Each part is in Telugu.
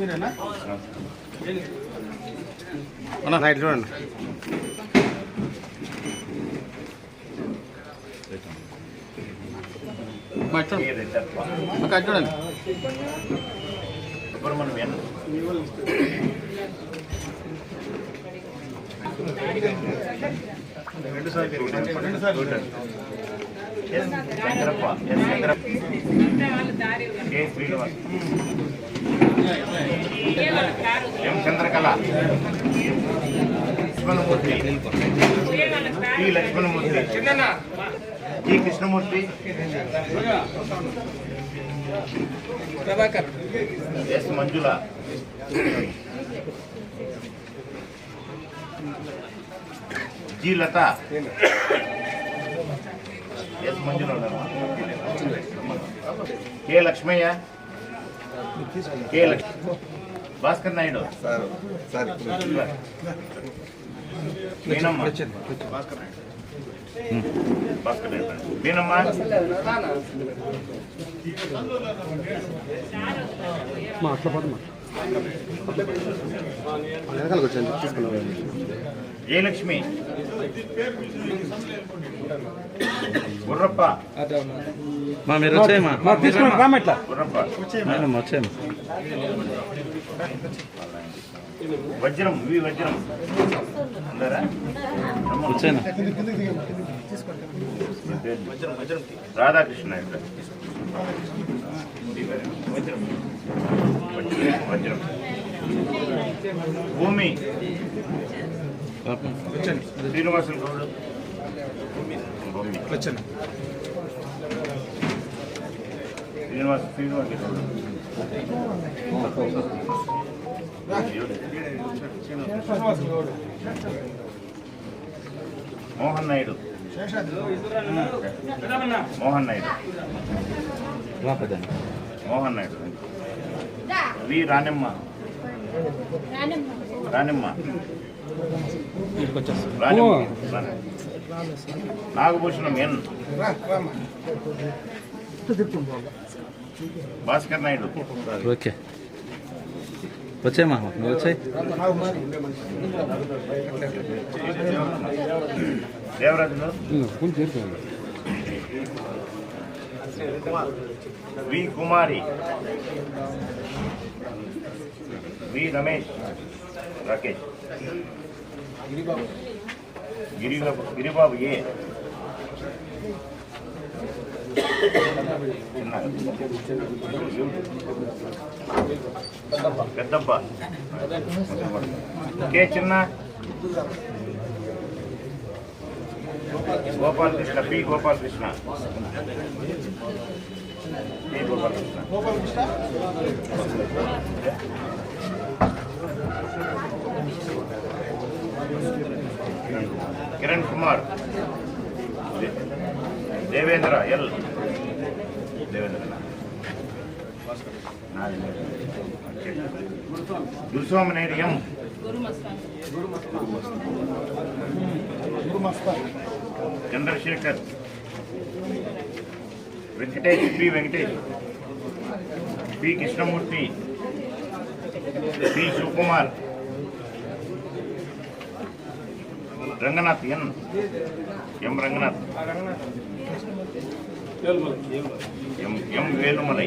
మీరేనా? అన్న. నైట్ చూడండి. చూడండి. చూడండి సుబ్రహ్మణ్యం రెండు సార్లు. S Chandrappa S Chandrappa. K Srinivas. M Chandrakala. Lakshmanamurthy. T Lakshmanamurthy. G Krishnamurthy. Prabhakar. S Manjula. G Latha. S Manjula ఉన్నారమ్మా? K Lakshmaiah. K Lakshma Bhaskar Naidu. Sir sir Meenamma. Bhaskar Naidu. Meenamma. మా అట్లా పడమా వెనకాలకు వచ్చాను తీసుకున్నాను జయలక్ష్మి గుర్రప్ప మా మీరు వచ్చేయమ్మా తీసుకున్నాం రామెట్లా గుర్రప్ప మేడం వజ్రం వి వజ్రం. అందరా? వచ్చేనా రాధాకృష్ణ ఇక్కడ. భూమి. శ్రీనివాసులు. గౌడ్ భూమి వచ్చాను Srinivas. Srinivas. Goud Mohan Naidu. Mohan Naidu. Mohan Naidu. V Ranemma. Ranemma. Ranemma. Ranemma. Nagabhushanam N. Bhaskar Naidu. Okay. వచ్చేయమ్మా నువ్వు వచ్చాయి V Kumari V Ramesh Rakesh Giribabu Giribabu A పెద్దప్ప కే చిన్న Gopalakrishna P Gopalakrishna P Gopalakrishna Kiran Kumar they- Devendra L. Devendra Dursomanedu M Chandrashekar. Venkatesh P. Venkatesh. P. Krishnamurthy. P. Shivakumar Ranganath N M Ranganath M M Velumalai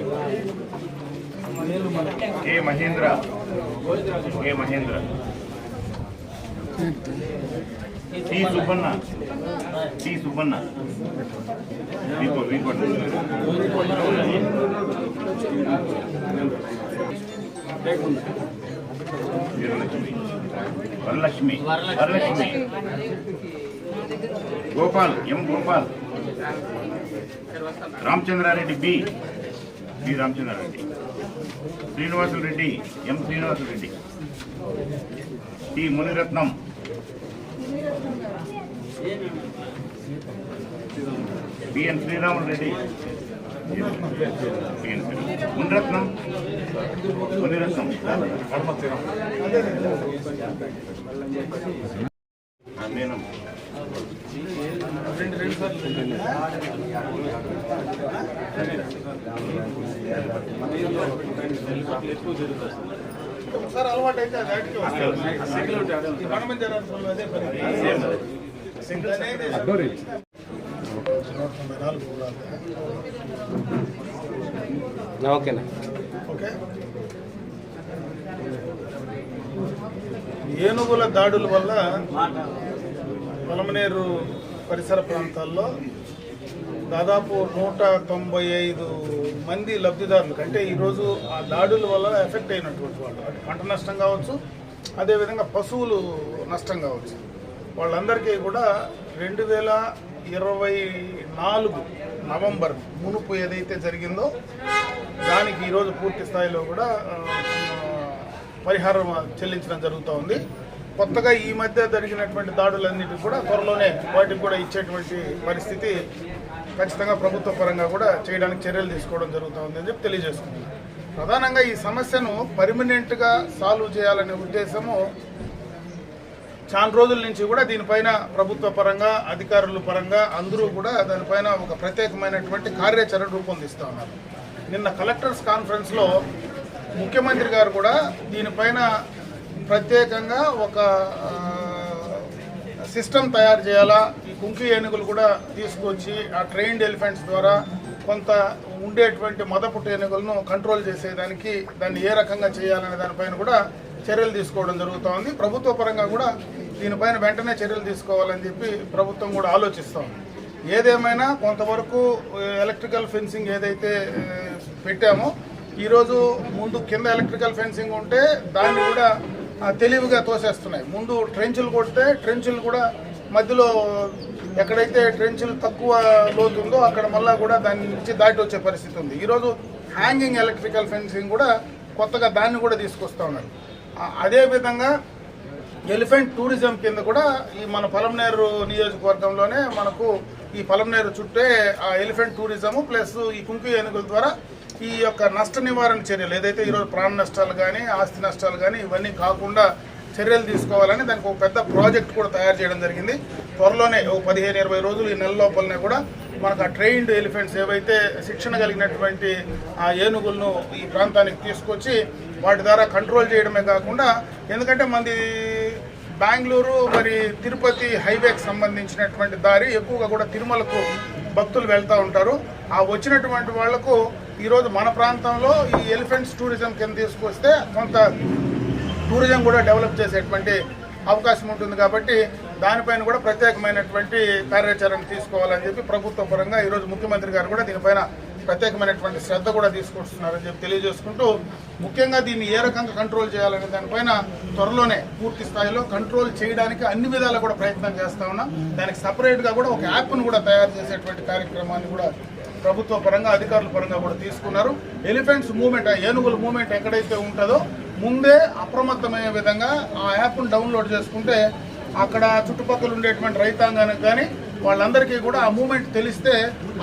K Mahendra K Mahendra T Subbanna T Subbanna వీపో వీపో Veeralakshmi Varalakshmi. Varalakshmi. Gopal M Gopal? Ramachandra Reddy B. B Ramachandra Reddy. Srinivasulu Reddy M Srinivasulu Reddy T Munirathnam. BN Sriramulu Reddy Munirathnam Munirathnam నేను రెండు రెండు సార్లు ఎక్కువ జరుగుతుంది ఒకసారి అలవాటు అయితే జరగాల్సిన అదే పని. అనేది తొంభై నాలుగు ఊరాలు. ఓకేనా? ఓకే? ఏనుగుల దాడుల వల్ల పొలమనేరు పరిసర ప్రాంతాల్లో దాదాపు నూట తొంభై ఐదు మంది లబ్ధిదారులు అంటే ఈరోజు ఆ దాడుల వల్ల ఎఫెక్ట్ అయినటువంటి వాళ్ళు. అటు పంట నష్టం కావచ్చు అదేవిధంగా పశువులు నష్టం కావచ్చు. వాళ్ళందరికీ కూడా రెండు వేల ఇరవై నాలుగు నవంబర్ మునుపు ఏదైతే జరిగిందో దానికి ఈరోజు పూర్తి స్థాయిలో కూడా పరిహారం చెల్లించడం జరుగుతూ ఉంది. కొత్తగా ఈ మధ్య జరిగినటువంటి దాడులన్నిటికి కూడా త్వరలోనే వాటికి కూడా ఇచ్చేటువంటి పరిస్థితి ఖచ్చితంగా ప్రభుత్వ పరంగా కూడా చేయడానికి చర్యలు తీసుకోవడం జరుగుతూ ఉంది అని చెప్పి తెలియజేసుకుంది ప్రధానంగా ఈ సమస్యను పర్మనెంట్గా సాల్వ్ చేయాలనే ఉద్దేశము చాలా రోజుల నుంచి కూడా దీనిపైన ప్రభుత్వ పరంగా అధికారుల పరంగా అందరూ కూడా దానిపైన ఒక ప్రత్యేకమైనటువంటి కార్యాచరణ రూపొందిస్తూ ఉన్నారు. నిన్న కలెక్టర్స్ కాన్ఫరెన్స్లో ముఖ్యమంత్రి గారు కూడా దీనిపైన ప్రత్యేకంగా ఒక సిస్టమ్ తయారు చేయాలా ఈ కుంకి ఏనుగులు కూడా తీసుకొచ్చి ఆ ట్రైన్డ్ ఎలిఫెంట్స్ ద్వారా కొంత ఉండేటువంటి మదపుట్టు ఏనుగులను కంట్రోల్ చేసేదానికి దాన్ని ఏ రకంగా చేయాలనే దానిపైన కూడా చర్యలు తీసుకోవడం జరుగుతూ ఉంది. ప్రభుత్వ పరంగా కూడా దీనిపైన వెంటనే చర్యలు తీసుకోవాలని చెప్పి ప్రభుత్వం కూడా ఆలోచిస్తాం ఏదేమైనా కొంతవరకు ఎలక్ట్రికల్ ఫెన్సింగ్ ఏదైతే పెట్టామో ఈరోజు ముందు కింద ఎలక్ట్రికల్ ఫెన్సింగ్ ఉంటే దాన్ని కూడా తెలివిగా తోసేస్తున్నాయి. ముందు ట్రెంచులు కొడితే ట్రెంచులు కూడా మధ్యలో ఎక్కడైతే ట్రెంచులు తక్కువ లోతు ఉందో అక్కడ మళ్ళా కూడా దాని నుంచి దాటి వచ్చే పరిస్థితి ఉంది. ఈరోజు హ్యాంగింగ్ ఎలక్ట్రికల్ ఫెన్సింగ్ కూడా కొత్తగా దాన్ని కూడా తీసుకొస్తా ఉన్నారు. అదేవిధంగా ఎలిఫెంట్ టూరిజం కింద కూడా ఈ మన పలంనేరు నియోజకవర్గంలోనే మనకు ఈ పలంనేరు చుట్టే ఆ ఎలిఫెంట్ టూరిజము ప్లస్ ఈ కుంకు ఏనుగుల ద్వారా ఈ యొక్క నష్ట నివారణ చర్యలు ఏదైతే ఈరోజు ప్రాణ నష్టాలు కానీ ఆస్తి నష్టాలు కానీ ఇవన్నీ కాకుండా చర్యలు తీసుకోవాలని దానికి ఒక పెద్ద ప్రాజెక్ట్ కూడా తయారు చేయడం జరిగింది. త్వరలోనే ఒక పదిహేను ఇరవై రోజులు ఈ నెల లోపలనే కూడా మనకు ఆ ట్రైన్డ్ ఎలిఫెంట్స్ ఏవైతే శిక్షణ కలిగినటువంటి ఆ ఏనుగులను ఈ ప్రాంతానికి తీసుకొచ్చి వాటి ద్వారా కంట్రోల్ చేయడమే కాకుండా ఎందుకంటే మంది బెంగళూరు మరి తిరుపతి హైవేకి సంబంధించినటువంటి దారి ఎక్కువగా కూడా తిరుమలకు భక్తులు వెళ్తూ ఉంటారు. ఆ వచ్చినటువంటి వాళ్ళకు ఈరోజు మన ప్రాంతంలో ఈ ఎలిఫెంట్స్ టూరిజం కింద తీసుకొస్తే కొంత టూరిజం కూడా డెవలప్ చేసేటువంటి అవకాశం ఉంటుంది కాబట్టి దానిపైన కూడా ప్రత్యేకమైనటువంటి కార్యాచరణ తీసుకోవాలని చెప్పి ప్రభుత్వ పరంగా ఈరోజు ముఖ్యమంత్రి గారు కూడా దీనిపైన ప్రత్యేకమైనటువంటి శ్రద్ధ కూడా తీసుకొస్తున్నారని చెప్పి తెలియజేసుకుంటూ ముఖ్యంగా దీన్ని ఏ రకంగా కంట్రోల్ చేయాలనే దానిపైన త్వరలోనే పూర్తి స్థాయిలో కంట్రోల్ చేయడానికి అన్ని విధాలు కూడా ప్రయత్నం చేస్తా ఉన్నాం. దానికి సపరేట్గా కూడా ఒక యాప్ను కూడా తయారు చేసేటువంటి కార్యక్రమాన్ని కూడా ప్రభుత్వ పరంగా అధికారుల పరంగా కూడా తీసుకున్నారు. ఎలిఫెంట్స్ మూమెంట్ ఏనుగుల మూమెంట్ ఎక్కడైతే ఉంటుందో ముందే అప్రమత్తమయ్యే విధంగా ఆ యాప్ను డౌన్లోడ్ చేసుకుంటే అక్కడ చుట్టుపక్కల ఉండేటువంటి రైతాంగానికి కానీ వాళ్ళందరికీ కూడా ఆ మూమెంట్ తెలిస్తే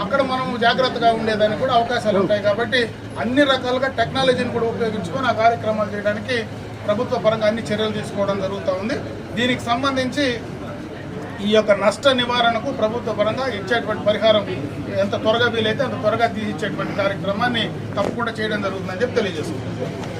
అక్కడ మనం జాగ్రత్తగా ఉండేదానికి కూడా అవకాశాలు ఉంటాయి కాబట్టి అన్ని రకాలుగా టెక్నాలజీని కూడా ఉపయోగించుకొని ఆ కార్యక్రమాలు చేయడానికి ప్రభుత్వ పరంగా అన్ని చర్యలు తీసుకోవడం జరుగుతూ ఉంది. దీనికి సంబంధించి ఈ యొక్క నష్ట నివారణకు ప్రభుత్వ పరంగా ఇచ్చేటువంటి పరిహారం ఎంత త్వరగా వీలైతే అంత త్వరగా తీసిచ్చేటువంటి కార్యక్రమాన్ని తప్పకుండా చేయడం జరుగుతుందని చెప్పి తెలియజేస్తుంది